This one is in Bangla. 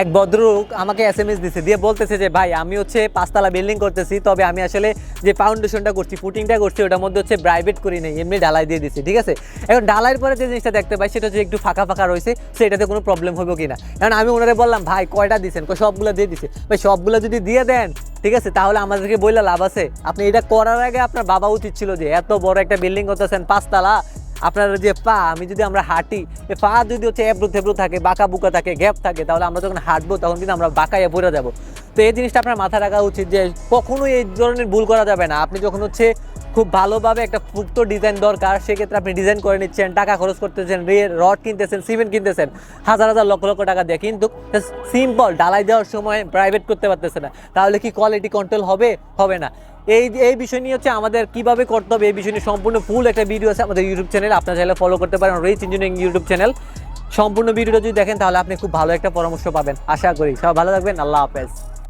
এক ভদ্রলোক আমাকে এস এম এস দিছে, দিয়ে বলতেছে যে, ভাই, আমি হচ্ছে পাঁচতলা বিল্ডিং করতেছি, তবে আমি আসলে যে ফাউন্ডেশনটা করছি ফুটিংটা করছি, ওটার মধ্যে হচ্ছে প্রাইভেট করি নাই, এমনি ঢালাই দিয়ে দিছি, ঠিক আছে? এখন ঢালাইয়ের পরে যে জিনিসটা দেখতে পাই, সেটা হচ্ছে একটু ফাঁকা ফাঁকা রয়েছে সেটাতে কোনো প্রবলেম হবে কিনা? এখন আমি ওনারে বললাম, ভাই, কয়টা কয়, সবগুলো দিয়ে দিছে। ভাই, সবগুলো যদি দিয়ে দেন, ঠিক আছে, তাহলে আমাদেরকে বললে লাভ আছে। আপনি এটা করার আগে আপনার বাবা উচিত ছিল যে, এত বড় একটা বিল্ডিং করতেছেন, পাঁচতলা আপনার যে পা, আমি যদি আমরা হাঁটি পা যদি হচ্ছে এবড়ো থেবড়ো থাকে, বাঁকা বুকা থাকে, গ্যাপ থাকে, তাহলে আমরা যখন হাঁটবো, তখন কিন্তু আমরা বাঁকাইয়া পড়ে যাব। তো এই জিনিসটা আপনার মাথায় রাখা উচিত যে কখনোই এই ধরনের ভুল করা যাবে না। আপনি যখন হচ্ছে খুব ভালোভাবে একটা পুক্ত ডিজাইন দরকার। সেক্ষেত্রে আপনি ডিজাইন করে নিচ্ছেন, টাকা খরচ করতেছেন রড কিনতেছেন সিমেন্ট কিনতেছেন, হাজার হাজার লক্ষ লক্ষ টাকা দিয়ে। কিন্তু সিম্পল ডালাই দেওয়ার সময় প্রাইভেট করতে পারতেছে না। তাহলে কি কোয়ালিটি কন্ট্রোল হবে? হবে না। এই এই বিষয় নিয়ে হচ্ছে আমাদের কীভাবে করতে হবে, এই বিষয় নিয়ে সম্পূর্ণ ফুল একটা ভিডিও আছে আমাদের ইউটিউব চ্যানেল আপনার চাইলে ফলো করতে পারেন রিচ ইঞ্জিনিয়ারিং ইউটিউব চ্যানেল সম্পূর্ণ ভিডিওটা যদি দেখেন, তাহলে আপনি খুব ভালো একটা পরামর্শ পাবেন। আশা করি। সবাই ভালো থাকবেন। আল্লাহ হাফেজ।